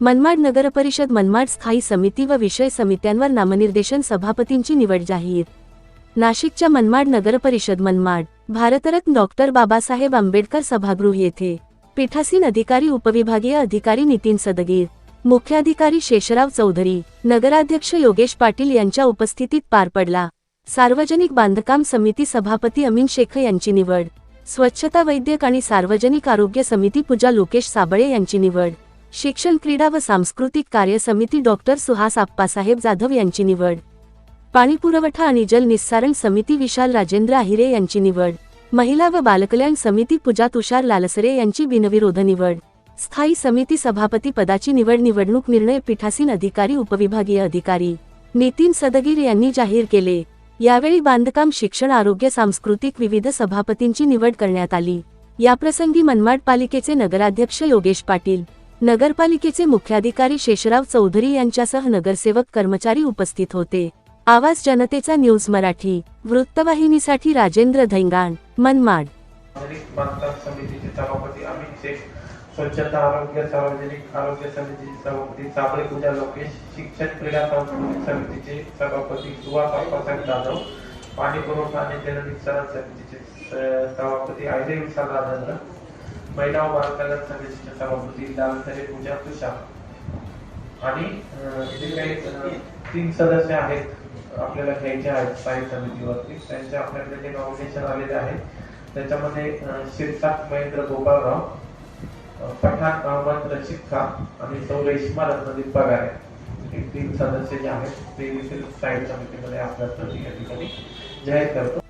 मनमाड नगरपरिषद मनमाड स्थायी समिती व विषय समित्यांवर नामनिर्देशन सभापतींची निवड जाहीर. नाशिकच्या मनमाड नगरपरिषद मनमाड भारतरत्न डॉक्टर बाबासाहेब आंबेडकर सभागृह येथे पीठासीन अधिकारी उपविभागीय अधिकारी नितीन सदगीर मुख्याधिकारी शेषराव चौधरी नगराध्यक्ष योगेश पाटील यांच्या उपस्थितीत पार पडला. सार्वजनिक बांधकाम समिती सभापती अमीन शेख यांची निवड. स्वच्छता वैद्यक आणि सार्वजनिक आरोग्य समिती पूजा लोकेश साबळे यांची निवड. शिक्षण क्रीडा व सांस्कृतिक कार्य समिती डॉक्टर सुहास आप्पासाहेब जाधव यांची निवड. पाणी पुरवठा आणि जल निस्सारण समिती विशाल राजेंद्र आहिरे यांची निवड. महिला व बालकल्याण समिती पूजा तुषार लालसरे यांची बिनविरोध निवड. स्थायी समिती सभापती पदाची निवड निवडणूक निर्णय पीठासीन अधिकारी उपविभागीय अधिकारी. नितीन सदगीर यांनी जाहीर केले. यावेळी बांधकाम शिक्षण आरोग्य सांस्कृतिक विविध सभापतींची निवड करण्यात आली. याप्रसंगी मनमाड पालिकेचे नगराध्यक्ष योगेश पाटील नगरपालिकेचे मुख्याधिकारी शेषराव चौधरी यांच्यासह नगरसेवक कर्मचारी उपस्थित होते. आवाज जनतेचा न्यूज मराठी. वृत्तवाहिनीसाठी राजेंद्र धैंगाण मनमाड. स्वच्छता आरोग्य सार्वजनिक आरोग्य समितीचे सभापती साबळे पूजा लोकेश शिक्षण क्रीडा सांस्कृतिक समितीचे सभापती सुहास अप्पासाहेब जाधव पाणी पुरवठा आणि जलनिस्सारण समितीचे सभापती अजय विशाल राजेंद्र महिला व बालकल्याण समितीचे सभापती लालसरे पूजा तुषार. आणि जे काही तीन सदस्य आहेत आपल्याला घ्यायचे आहेत स्थायी समितीवरती. त्यांचे आपल्याकडे जे नॉमिनेशन आलेले आहेत त्याच्यामध्ये अं, शिरसाट महेंद्र गोपाळराव पठाण अहमद रशीद खान आणि सौ रेश्मा रत्नदीप पगारे. हे तीन सदस्य जे आहेत ते देखील स्थायी समितीमध्ये आपल्या प्रति या ठिकाणी जाहीर करतो.